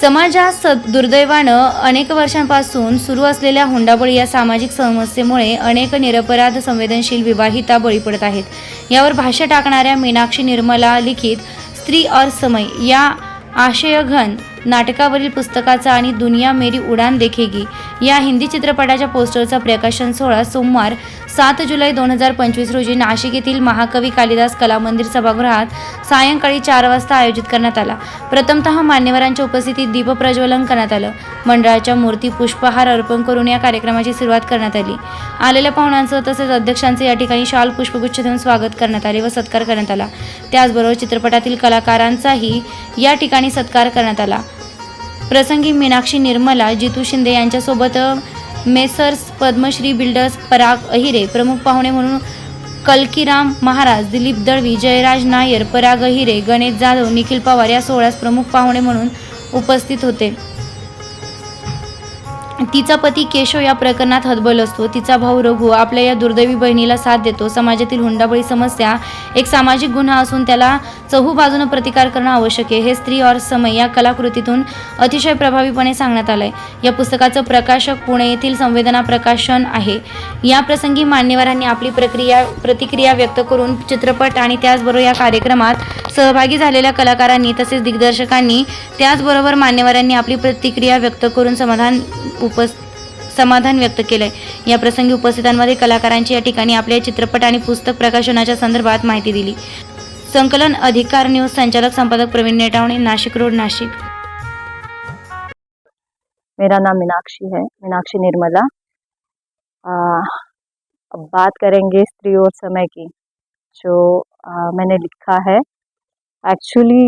समाजात दुर्दैवानं अनेक वर्षांपासून सुरू असलेल्या हुंडाबळी या सामाजिक समस्येमुळे अनेक निरपराध संवेदनशील विवाहिता बळी पडत आहेत. यावर भाष्य टाकणाऱ्या मीनाक्षी निर्मला लिखित स्त्री और समय या आशयघन नाटकावरील पुस्तकाचा आणि दुनिया मेरी उडान देखेगी. या हिंदी चित्रपटाच्या पोस्टरचा प्रकाशन सोहळा सोमवार सात जुलै दोन हजार पंचवीस रोजी नाशिक येथील महाकवी कालिदास कला मंदिर सभागृहात सायंकाळी चार वाजता आयोजित करण्यात आला. प्रथमतः मान्यवरांच्या उपस्थितीत दीपप्रज्वलन करण्यात आलं. मंडळाच्या मूर्ती पुष्पहार अर्पण करून या कार्यक्रमाची सुरुवात करण्यात आली. आलेल्या पाहुण्यांचं तसेच अध्यक्षांचं या ठिकाणी शाल पुष्पगुच्छ देऊन स्वागत करण्यात आले व सत्कार करण्यात आला. त्याचबरोबर चित्रपटातील कलाकारांचाही या ठिकाणी सत्कार करण्यात आला. प्रसंगी मीनाक्षी निर्मला जितू शिंदे यांच्यासोबत मेसर्स पद्मश्री बिल्डर्स पराग अहिरे प्रमुख पाहुणे म्हणून कलकीराम महाराज दिलीप दळवी जयराज नायर पराग अहिरे गणेश जाधव निखिल पवार या सोहळ्यास प्रमुख पाहुणे म्हणून उपस्थित होते. तिचा पती केशव या प्रकरणात हतबल असतो. तिचा भाऊ रघु आपल्या या दुर्दैवी बहिणीला साथ देतो. समाजातील हुंडाबळी समस्या एक सामाजिक गुन्हा असून त्याला चहू बाजूनं प्रतिकार करणं आवश्यक आहे. हे स्त्री और समय या कलाकृतीतून अतिशय प्रभावीपणे सांगण्यात आलंय. या पुस्तकाचं प्रकाशक पुणे येथील संवेदना प्रकाशन आहे. या प्रसंगी मान्यवरांनी आपली प्रक्रिया प्रतिक्रिया व्यक्त करून चित्रपट आणि त्याचबरोबर या कार्यक्रमात सहभागी झालेल्या कलाकारांनी तसेच दिग्दर्शकांनी त्याचबरोबर मान्यवरांनी आपली प्रतिक्रिया व्यक्त करून समाधान उपस समाधान व्यक्त केलंय. या प्रसंगी उपस्थितांमध्ये कलाकारांची या ठिकाणी आपल्या चित्रपट आणि पुस्तक प्रकाशनाच्या संदर्भात माहिती दिली. संकलन अधिकार न्यूज संचालक संपादक प्रवीण नेटावणे नाशिक रोड नाशिक. मेरा नाम मीनाक्षी है मीनाक्षी निर्मला। आ, अब बात करेंगे स्त्री और समय की जो आ, मैंने लिखा है। एक्चुअली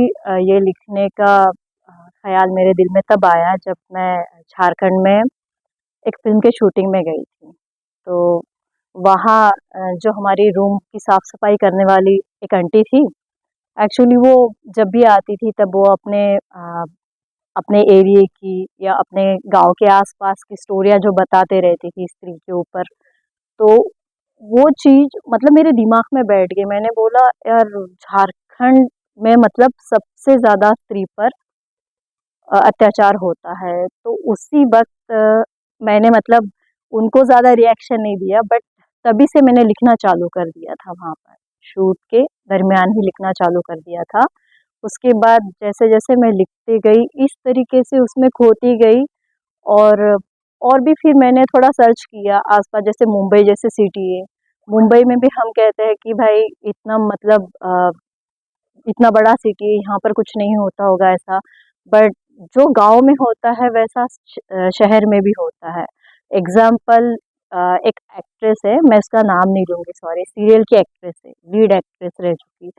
ये लिखने का ख्याल मेरे दिल में तब आया जब मैं झारखंड में एक फ़िल्म के शूटिंग में गई थी। तो वहाँ जो हमारी रूम की साफ़ सफ़ाई करने वाली एक आंटी थी एक्चुअली वो जब भी आती थी तब वो अपने आ, अपने एरिए की या अपने गाँव के आसपास की स्टोरियाँ जो बताते रहती थी स्त्री के ऊपर तो वो चीज़ मतलब मेरे दिमाग में बैठ गई। मैंने बोला यार झारखंड में मतलब सबसे ज़्यादा स्त्री पर अत्याचार होता है तो उसी वक्त मैंने मतलब उनको ज़्यादा रिएक्शन नहीं दिया बट तभी से मैंने लिखना चालू कर दिया था वहाँ पर। शूट के दरमियान ही लिखना चालू कर दिया था। उसके बाद जैसे जैसे मैं लिखती गई इस तरीके से उसमें खोती गई और और भी फिर मैंने थोड़ा सर्च किया आसपास जैसे मुंबई जैसे सिटी है। मुंबई में भी हम कहते हैं कि भाई इतना मतलब अ, इतना बड़ा सिटी है यहाँ पर कुछ नहीं होता होगा ऐसा। बट जो गाँव में होता है, वैसा शहर में भी होता है। एग्ज़ाम्पल एक एक्ट्रेस है, मैं उसका नाम नहीं लूँगी सॉरी सीरियल की एक्ट्रेस है लीड एक्ट्रेस रह चुकी।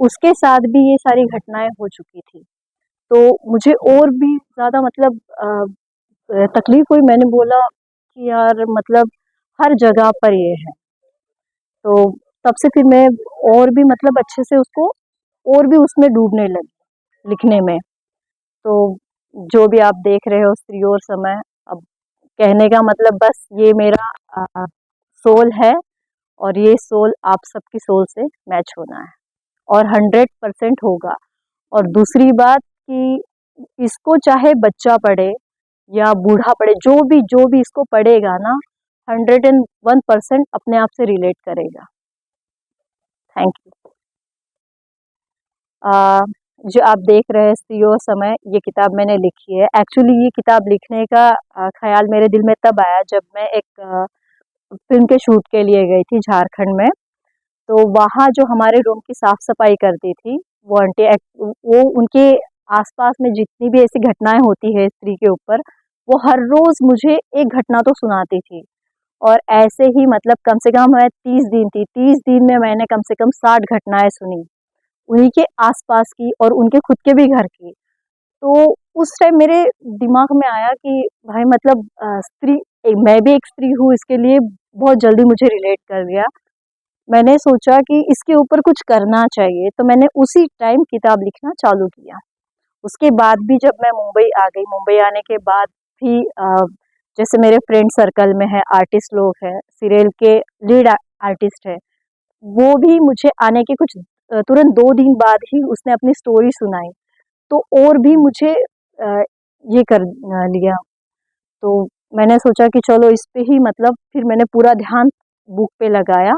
उसके साथ भी ये सारी घटनाएँ हो चुकी थी। तो मुझे और भी ज़्यादा मतलब तकलीफ़ हुई। मैंने बोला कि यार मतलब हर जगह पर ये है। तो तब से फिर मैं और भी मतलब अच्छे से उसको और भी उसमें डूबने लगी, लिखने में। तो जो भी आप देख रहे हो स्त्री और समय, अब कहने का मतलब बस ये मेरा सोल है और ये सोल आप सबकी सोल से मैच होना है और हंड्रेड परसेंट होगा। और दूसरी बात कि इसको चाहे बच्चा पढ़े या बूढ़ा पढ़े, जो भी जो भी इसको पढ़ेगा ना हंड्रेड एंड वन परसेंट अपने आप से रिलेट करेगा। थैंक यू जो आप देख रहे हैं और समय, ये किताब मैंने लिखी है। एक्चुअली ये किताब लिखने का ख्याल मेरे दिल में तब आया जब मैं एक फ़िल्म के शूट के लिए गई थी झारखंड में। तो वहाँ जो हमारे रूम की साफ़ सफ़ाई करती थी, वो आंटी वो उनके आसपास में जितनी भी ऐसी घटनाएँ होती है स्त्री के ऊपर, वो हर रोज मुझे एक घटना तो सुनाती थी। और ऐसे ही मतलब कम से कम मैं तीस दिन थी, तीस दिन में मैंने कम से कम साठ घटनाएँ सुनी। उन्हीं के आसपास की और उनके खुद के भी घर की। तो उस टाइम मेरे दिमाग में आया कि भाई मतलब स्त्री मैं भी एक स्त्री हूँ, इसके लिए बहुत जल्दी मुझे रिलेट कर गया। मैंने सोचा कि इसके ऊपर कुछ करना चाहिए तो मैंने उसी टाइम किताब लिखना चालू किया। उसके बाद भी जब मैं मुंबई आ गई, मुंबई आने के बाद भी जैसे मेरे फ्रेंड सर्कल में है आर्टिस्ट लोग हैं सीरियल के लीड आर्टिस्ट है, वो भी मुझे आने के कुछ तुरंत दो दिन बाद ही उसने अपनी स्टोरी सुनाई। तो और भी मुझे ये कर लिया। तो मैंने सोचा कि चलो इस पे ही मतलब फिर मैंने पूरा ध्यान बुक पे लगाया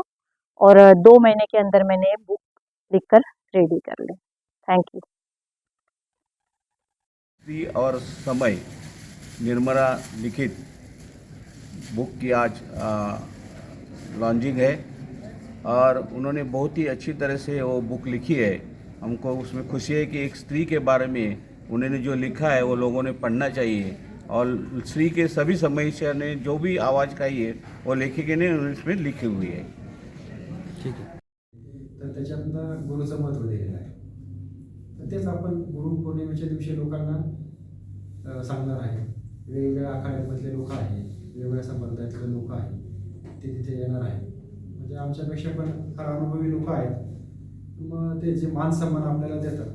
और दो महीने के अंदर मैंने बुक लिखकर रेडी कर ली। थैंक यू और समय, निर्मला लिखित। बुक की आज लॉन्चिंग है। और उन्होंने बहुत ही अच्छी तरह से वो बुक लिखी है। हमको उसमें खुशी है कि एक स्त्री के बारे में उन्होंने जो लिखा है वो लोगों ने पढ़ना चाहिए। और स्त्री के सभी समस्या ने जो भी आवाज़ खाई है वो लेखिका ने इसमें लिखी हुई है। ठीक तर त्याच्यातनं गुरुचं महत्त्व दिलेलं आहे तर तेच आपण गुरुपौर्णिमेच्या दिवशी लोकांना सांगणार आहे. वेगवेगळ्या आखाड्यामधले लोक आहेत वेगवेगळ्या संप्रदायातले लोक आहेत ते तिथे येणार आहेत. म्हणजे आमच्यापेक्षा पण फार अनुभवी लोक आहेत. मग ते जे मान सन्मान आपल्याला देतात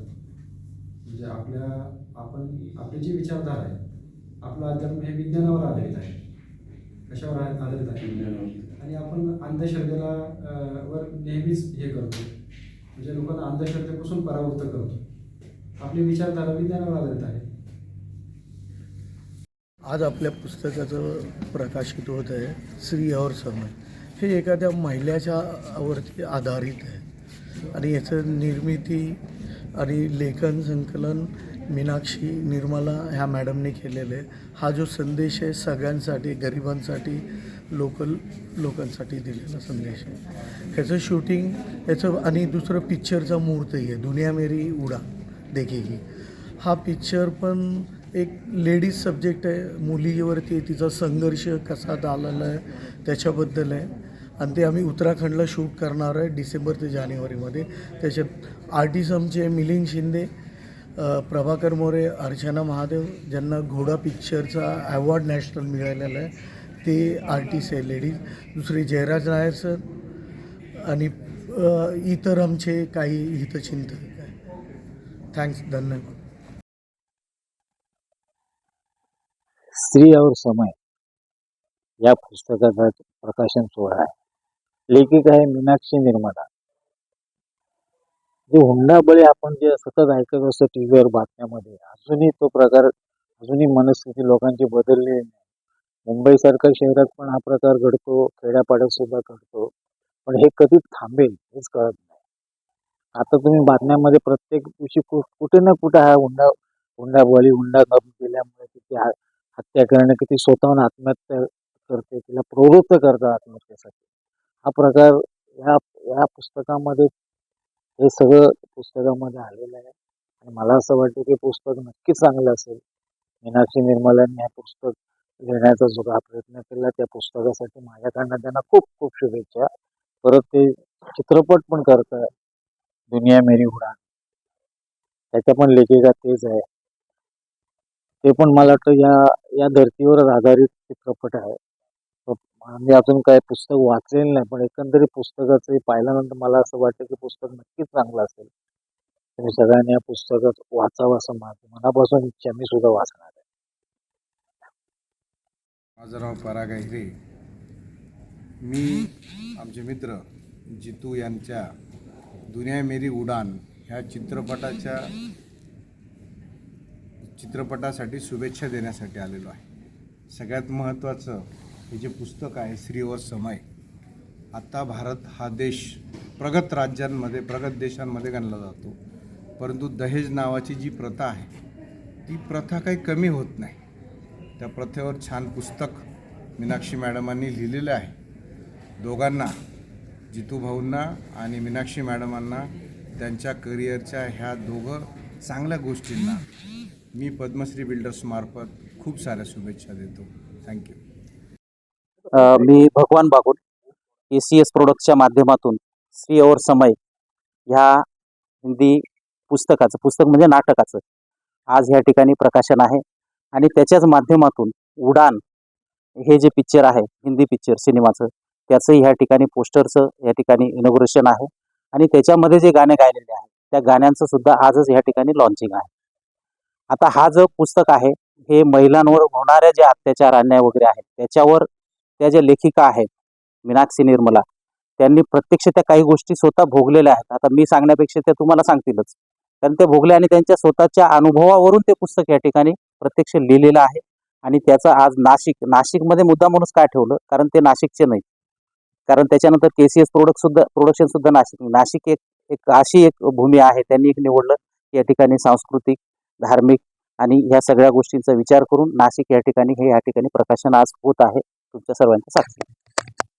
म्हणजे आपल्या आपण आपली जी विचारधारा आहे आपलं अध्यात्म हे विज्ञानावर आधारित आहे. कशावर आहे- आधारित आहे. आणि आपण अंधश्रद्धेला वर नेहमीच हे करतो. म्हणजे लोकांना अंधश्रद्धेपासून परावृत्त करतो. आपली विचारधारा विज्ञानावर आधारित आहे. आज आपल्या पुस्तकाचं प्रकाशित होत आहे स्त्री और समय हे एखाद्या महिलेच्या वरती आधारित आहे. आणि याचं निर्मिती आणि लेखन संकलन मीनाक्षी निर्मला ह्या मॅडमने केलेलं आहे. हा जो संदेश आहे सगळ्यांसाठी गरिबांसाठी लोकल लोकांसाठी दिलेला संदेश आहे. ह्याचं शूटिंग याचं आणि दुसरं पिक्चरचा मुहूर्तही आहे. दुनिया मेरी उडा देखेगी हा पिक्चर पण एक लेडीज सब्जेक्ट आहे. मुलीवरती तिचा संघर्ष कसा झालेला आहे त्याच्याबद्दल आहे. आणि ते आम्ही उत्तराखंडला शूट करणार आहे डिसेंबर ते जानेवारीमध्ये. त्याच्यात आर्टिस्ट आमचे मिलिंद शिंदे प्रभाकर मोरे अर्चना महादेव ज्यांना घोडा पिक्चरचा अवॉर्ड नॅशनल मिळालेला आहे ते आर्टिस्ट आहे लेडीज. दुसरे जयराज नायर सर आणि इतर आमचे काही हितचिंतक आहे थँक्स. धन्यवाद. स्त्री और समय. या पुस्तकाचा प्रकाशन सोहळा आहे. लेखिका आहे मीनाक्षी निर्मला जे हुंडाबळी आपण जे सतत ऐकत असतो टी व्हीवर बातम्यामध्ये अजूनही तो प्रकार अजूनही मनस्थिती लोकांची बदललेली नाही. मुंबईसारख्या शहरात पण हा प्रकार घडतो खेड्यापाड्यात सुद्धा घडतो. पण हे कधी थांबेल हेच कळत नाही. आता तुम्ही बातम्यामध्ये प्रत्येक दिवशी कुठे ना कुठे हा हुंडा हुंडाबळी हुंडा करून केल्यामुळे तिथे त्या हत्या ती ती स्वतःहून आत्महत्या करते तिला प्रवृत्त करतात आत्महत्येसाठी. हा प्रकार या या पुस्तकामध्ये हे सगळं पुस्तकामध्ये आलेलं आहे. आणि मला असं वाटतं की पुस्तक नक्की चांगलं असेल. मीनाक्षी निर्मलांनी हे पुस्तक लिहिण्याचा जो हा प्रयत्न केला त्या पुस्तकासाठी माझ्याकडनं त्यांना खूप खूप शुभेच्छा. परत ते चित्रपट पण करत दुनिया मेरी उडान. त्याच्या पण लेखिका तेच आहे. ते पण मला वाटतं या या धर्तीवर आधारित चित्रपट आहे. मी अजून काय पुस्तक वाचलेलं नाही पण एकंदरीत पुस्तकाचं पाहिल्यानंतर मला असं वाटतं की पुस्तक नक्कीच चांगलं असेल. तुम्ही सगळ्यांनी या पुस्तकात वाचावं असं माझं मनापासून इच्छा मी सुद्धा वाचणार आहे. माझं नाव पराग हिरे मी आमचे मित्र जितू यांच्या दुनिया मेरी उडान ह्या चित्रपटाच्या चित्रपटासाठी शुभेच्छा देण्यासाठी आलेलो आहे. सगळ्यात महत्त्वाचं हे जे पुस्तक आहे श्रीवर समय आत्ता भारत हा देश प्रगत राज्यांमध्ये प्रगत देशांमध्ये गणला जातो. परंतु दहेज नावाची जी प्रथा आहे ती प्रथा काही कमी होत नाही. त्या प्रथेवर छान पुस्तक मीनाक्षी मॅडमांनी लिहिलेलं आहे. दोघांना जितू भाऊंना आणि मीनाक्षी मॅडमांना त्यांच्या करिअरच्या ह्या दोघं चांगल्या गोष्टींना मी पद्मश्री बिल्डर्समार्फत खूप साऱ्या शुभेच्छा देतो. Thank you me Bhagwan Bagul A C S प्रोडक्टच्या माध्यमातून श्री और समय ह्या हिंदी पुस्तकाचं पुस्तक म्हणजे नाटकाचं आज ह्या ठिकाणी प्रकाशन आहे. आणि त्याच्याच माध्यमातून उडान हे जे पिक्चर आहे हिंदी पिक्चर सिनेमाचं त्याचंही ह्या ठिकाणी पोस्टरचं या ठिकाणी इनॉग्रेशन आहे. आणि त्याच्यामध्ये जे गाणे गायलेले आहेत त्या गाण्यांचं सुद्धा आजच ह्या ठिकाणी लॉन्चिंग आहे. आता हा जो पुस्तक आहे हे महिलांवर होणाऱ्या ज्या अत्याचार अन्याय वगैरे आहेत त्याच्यावर त्या ज्या लेखिका आहेत मीनाक्षी निर्मला त्यांनी प्रत्यक्ष त्या काही गोष्टी स्वतः भोगलेल्या आहेत. आता मी सांगण्यापेक्षा त्या तुम्हाला सांगतीलच. कारण ते भोगले आणि त्यांच्या स्वतःच्या अनुभवावरून ते पुस्तक या ठिकाणी प्रत्यक्ष लिहिलेलं आहे. आणि त्याचा आज नाशिक नाशिकमध्ये मुद्दा म्हणूनच काय ठेवलं? कारण ते नाशिकचे नाही. कारण त्याच्यानंतर के सी एस प्रोडक्ट सुद्धा प्रोडक्शन सुद्धा नाशिक नाशिक एक एक अशी एक भूमी आहे. त्यांनी एक निवडलं या ठिकाणी सांस्कृतिक धार्मिक आणि ह्या सगळ्या गोष्टींचा विचार करून नाशिक या ठिकाणी हे या ठिकाणी प्रकाशन आज होत आहे. तुमच्या सर्वांच्या साक्षी.